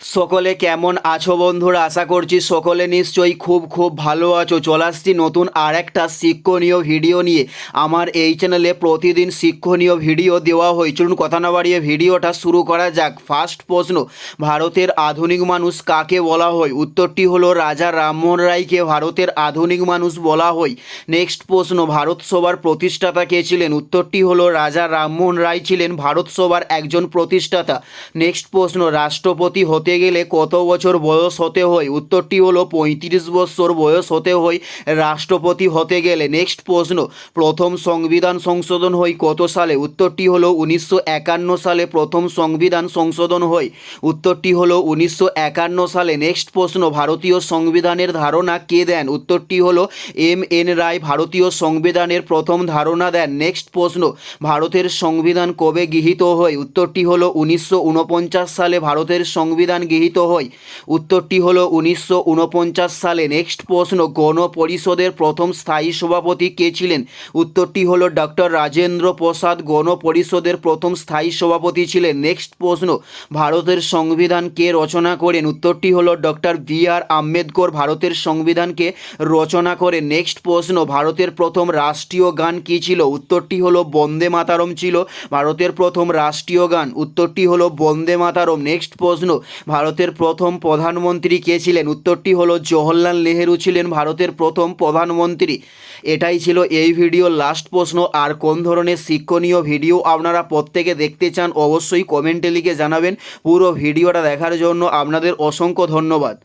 সকলে কেমন আছো বন্ধুরা? আশা করছি সকলে নিশ্চয়ই খুব খুব ভালো আছো। চলে আসছি নতুন আর একটা শিক্ষণীয় ভিডিও নিয়ে। আমার এই চ্যানেলে প্রতিদিন শিক্ষণীয় ভিডিও দেওয়া হয়। চলুন কথা না বাড়িয়ে ভিডিওটা শুরু করা যাক। ফার্স্ট প্রশ্ন, ভারতের আধুনিক মানুষ কাকে বলা হয়? উত্তরটি হলো রাজা রামমোহন রায়কে ভারতের আধুনিক মানুষ বলা হয়। নেক্সট প্রশ্ন, ভারত সভার প্রতিষ্ঠাতা কে ছিলেন? উত্তরটি হলো রাজা রামমোহন রায় ছিলেন ভারত সভার একজন প্রতিষ্ঠাতা। নেক্সট প্রশ্ন, রাষ্ট্রপতি হতে গেলে কত বছর বয়স হতে হয়? উত্তরটি হলো পঁয়ত্রিশ বছর বয়স হতে হয়। রাষ্ট্রপতি হতে গেলে নেক্সট প্রশ্ন, প্রথম সংবিধান সংশোধন হয় কত সালে? উত্তরটি হলো উনিশশো একান্ন সালে প্রথম সংবিধান সংশোধন হয়। উত্তরটি হলো উনিশশো একান্ন সালে নেক্সট প্রশ্ন, ভারতীয় সংবিধানের ধারণা কে দেন? উত্তরটি হলো এম এন রায়, ভারতীয় সংবিধানের প্রথম ধারণা দেন। নেক্সট প্রশ্ন, ভারতের সংবিধান কবে গৃহীত হয়? উত্তরটি হলো উনিশশো উনপঞ্চাশ সালে ভারতের সংবিধান গৃহীত হয়। উত্তরটি হল উনিশশো উনপঞ্চাশ সালে নেক্সট প্রশ্ন গণ পরিষদের প্রথম স্থায়ী সভাপতি কে ছিলেন? উত্তরটি হল ডক্টর রাজেন্দ্র প্রসাদ গণ পরিষদের প্রথম স্থায়ী সভাপতি ছিলেন। নেক্সট প্রশ্ন, ভারতের সংবিধান কে রচনা করেন? উত্তরটি হল ডক্টর বি আর আম্বেদকর, ভারতের সংবিধানকে রচনা করেন। নেক্সট প্রশ্ন, ভারতের প্রথম রাষ্ট্রীয় গান কী ছিল? উত্তরটি হলো বন্দে মাতারম ছিল, ভারতের প্রথম রাষ্ট্রীয় গান। উত্তরটি হলো বন্দে মাতারম। নেক্সট প্রশ্ন ভারতের প্রথম প্রধানমন্ত্রী কে ছিলেন? উত্তরটি হলো, জওহরলাল নেহেরু ছিলেন ভারতের প্রথম প্রধানমন্ত্রী। এটাই ছিল এই ভিডিও। লাস্ট প্রশ্ন, আর কোন ধরনের শিক্ষণীয় ভিডিও আপনারা প্রত্যেকে দেখতে চান, অবশ্যই কমেন্টে লিখে জানাবেন। পুরো ভিডিওটা দেখার জন্য আপনাদের অসংখ্য ধন্যবাদ।